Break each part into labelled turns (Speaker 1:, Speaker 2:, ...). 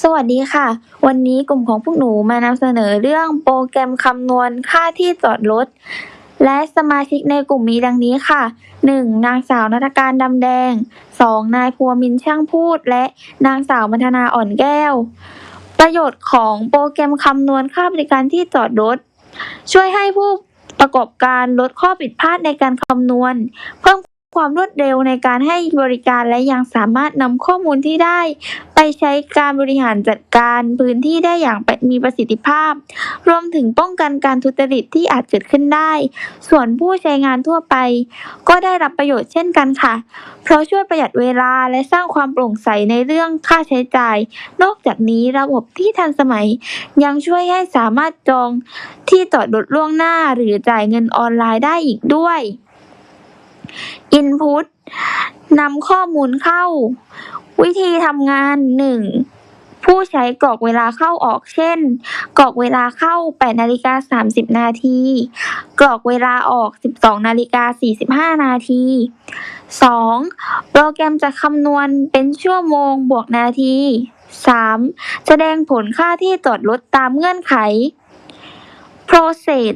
Speaker 1: สวัสดีค่ะ วันนี้กลุ่มของพวกหนูมานำเสนอเรื่องโปรแกรมคำนวณค่าที่จอดรถ และสมาชิกในกลุ่มมีดังนี้ค่ะ 1. นางสาวนัฐการดำแดง 2. นายพัวมินช่างพูด และนางสาวมัทนาอ่อนแก้ว ประโยชน์ของโปรแกรมคำนวณค่าบริการที่จอดรถ ช่วยให้ผู้ประกอบการลดข้อผิดพลาดในการคำนวณ เพิ่ม ความรวดเร็วในการให้บริการและยังสามารถนำข้อมูลที่ได้ ไปใช้การบริหารจัดการพื้นที่ได้อย่างมีประสิทธิภาพ รวมถึงป้องกันการทุจริตที่อาจเกิดขึ้นได้ ส่วนผู้ใช้งานทั่วไป ก็ได้รับประโยชน์เช่นกันค่ะ เพราะช่วยประหยัดเวลาและสร้างความโปร่งใสในเรื่องค่าใช้จ่าย นอกจากนี้ระบบที่ทันสมัย ยังช่วยให้สามารถจองที่จอดรถล่วงหน้าหรือจ่ายเงินออนไลน์ได้อีกด้วย Input นำข้อมูลเข้า วิธีทำงาน 1. ผู้ใช้กรอกเวลาเข้าออก เช่น กรอกเวลาเข้า 8นาฬิกา30 นาที กรอกเวลาออก 12นาฬิกา45 นาที 2. โปรแกรมจะคำนวณเป็นชั่วโมงบวกนาที 3. แสดงผลค่าที่จอดรถตามเงื่อนไข process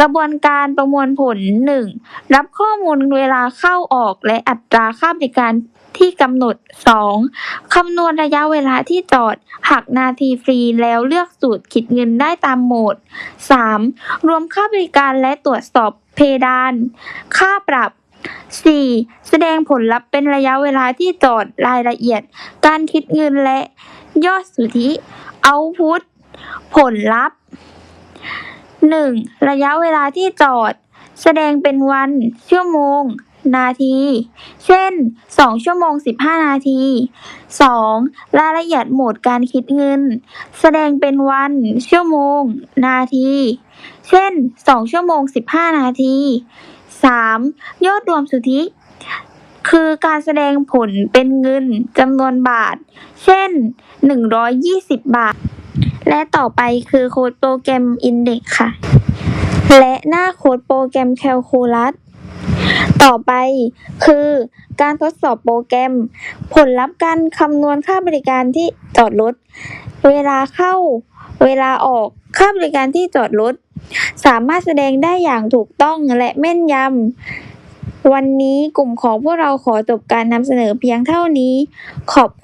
Speaker 1: กระบวนการประมวลผล 1. รับข้อมูลเวลาเข้าออกและอัตราค่าบริการที่กำหนด 2. คำนวณระยะเวลาที่จอด หักนาทีฟรีแล้วเลือกสูตรคิดเงินได้ตามโหมด 3. รวมค่าบริการและตรวจสอบเพดาน ค่าปรับ 4. แสดงผลลัพธ์เป็นระยะเวลาที่จอดรายละเอียด การคิดเงินและยอดสุทธิ Output ผลลัพธ์ 1. ระยะเวลาที่จอด แสดงเป็นวัน ชั่วโมง นาที เช่น 2 ชั่วโมง 15 นาที 2. รายละเอียดโหมดการคิดเงิน แสดงเป็นวัน ชั่วโมง นาที เช่น 2 ชั่วโมง 15 นาที 3. ยอดรวมสุทธิคือการแสดงผลเป็นเงินจำนวนบาท เช่น 120 บาท และต่อไปคือโค้ดโปรแกรม Index ค่ะ และหน้าโค้ดโปรแกรม Calculus ต่อไปคือการทดสอบโปรแกรม ผลลัพธ์การคำนวณค่าบริการที่จอดรถ เวลาเข้า เวลาออก ค่าบริการที่จอดรถ สามารถแสดงได้อย่างถูกต้องและแม่นยำ วันนี้กลุ่มของพวกเราขอจบการนำเสนอเพียงเท่านี้ ขอบคุณ